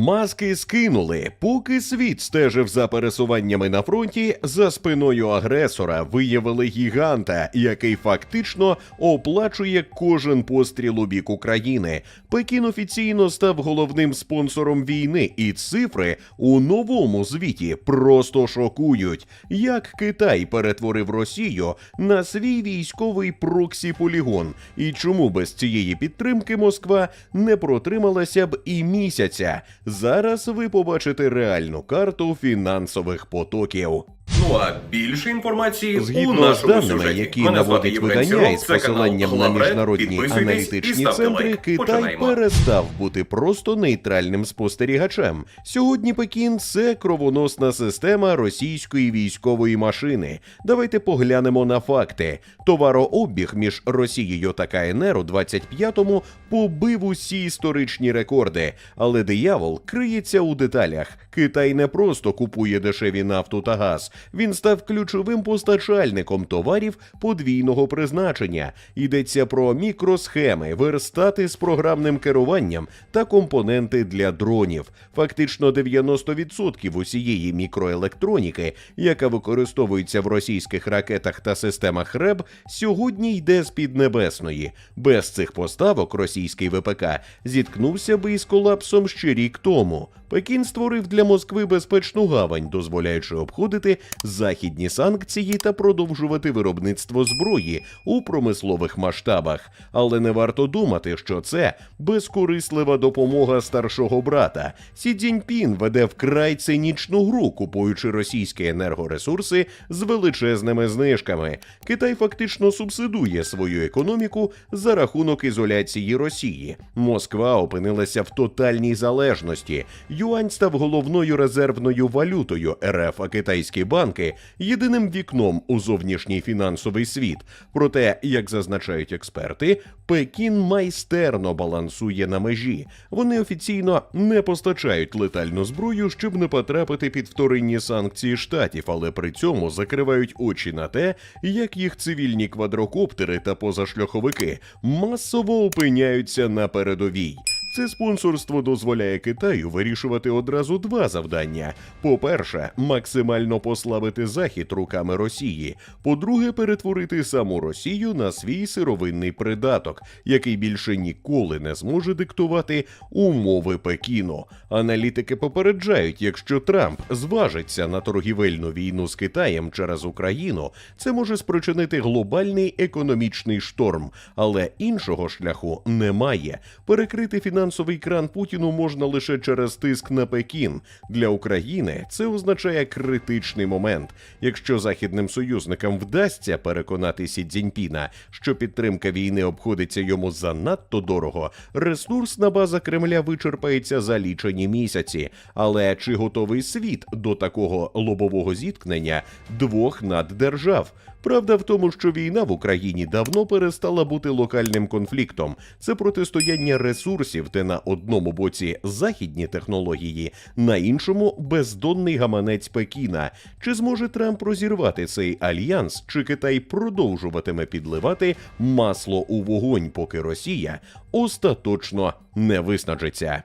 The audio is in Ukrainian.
Маски скинули, поки світ стежив за пересуваннями на фронті, за спиною агресора виявили гіганта, який фактично оплачує кожен постріл у бік України. Пекін офіційно став головним спонсором війни, і цифри у новому звіті просто шокують, як Китай перетворив Росію на свій військовий проксі-полігон, і чому без цієї підтримки Москва не протрималася б і місяця. Зараз ви побачите реальну карту фінансових потоків. Ну а більше інформації у Згідно з нашому даними, сюжеті. які Мене звати наводить Євген видання Сіров, із це канал посиланням на Главред. міжнародні Підписуйтесь і аналітичні ставте центри, лайк. Китай Починаємо. перестав бути просто нейтральним спостерігачем. Сьогодні Пекін це кровоносна система російської військової машини. Давайте поглянемо на факти. Товарообіг між Росією та КНР у 25-му побив усі історичні рекорди, але диявол криється у деталях. Китай не просто купує дешеві нафту та газ, він став ключовим постачальником товарів подвійного призначення. Йдеться про мікросхеми, верстати з програмним керуванням та компоненти для дронів. Фактично 90% усієї мікроелектроніки, яка використовується в російських ракетах та системах РЕБ, сьогодні йде з Піднебесної. Без цих поставок російський ВПК зіткнувся би із колапсом ще рік тому. Пекін створив для Москви безпечну гавань, дозволяючи обходити західні санкції та продовжувати виробництво зброї у промислових масштабах. Але не варто думати, що це безкорислива допомога старшого брата. Сі Цзіньпін веде вкрай цинічну гру, купуючи російські енергоресурси з величезними знижками. Китай фактично субсидує свою економіку за рахунок ізоляції Росії. Москва опинилася в тотальній залежності. Юань став головною резервною валютою РФ, а китайські банки єдиним вікном у зовнішній фінансовий світ. Проте, як зазначають експерти, Пекін майстерно балансує на межі. Вони офіційно не постачають летальну зброю, щоб не потрапити під вторинні санкції штатів, але при цьому закривають очі на те, як їх цивільні квадрокоптери та позашляховики масово опиняються на передовій. Це спонсорство дозволяє Китаю вирішувати одразу два завдання: по-перше, максимально послабити захід руками Росії. По-друге, перетворити саму Росію на свій сировинний придаток, який більше ніколи не зможе диктувати умови Пекіну. Аналітики попереджають, якщо Трамп зважиться на торгівельну війну з Китаєм через Україну, це може спричинити глобальний економічний шторм, але іншого шляху немає. Перекрити фінансовий кран Путіну можна лише через тиск на Пекін. Для України це означає критичний момент. Якщо західним союзникам вдасться переконати Сі Цзіньпіна, що підтримка війни обходиться йому занадто дорого, ресурсна база Кремля вичерпається за лічені місяці. Але чи готовий світ до такого лобового зіткнення двох наддержав? Правда в тому, що війна в Україні давно перестала бути локальним конфліктом. Це протистояння ресурсів, де на одному боці західні технології, на іншому бездонний гаманець Пекіна. Чи зможе Трамп розірвати цей альянс, чи Китай продовжуватиме підливати масло у вогонь, поки Росія остаточно не виснажиться?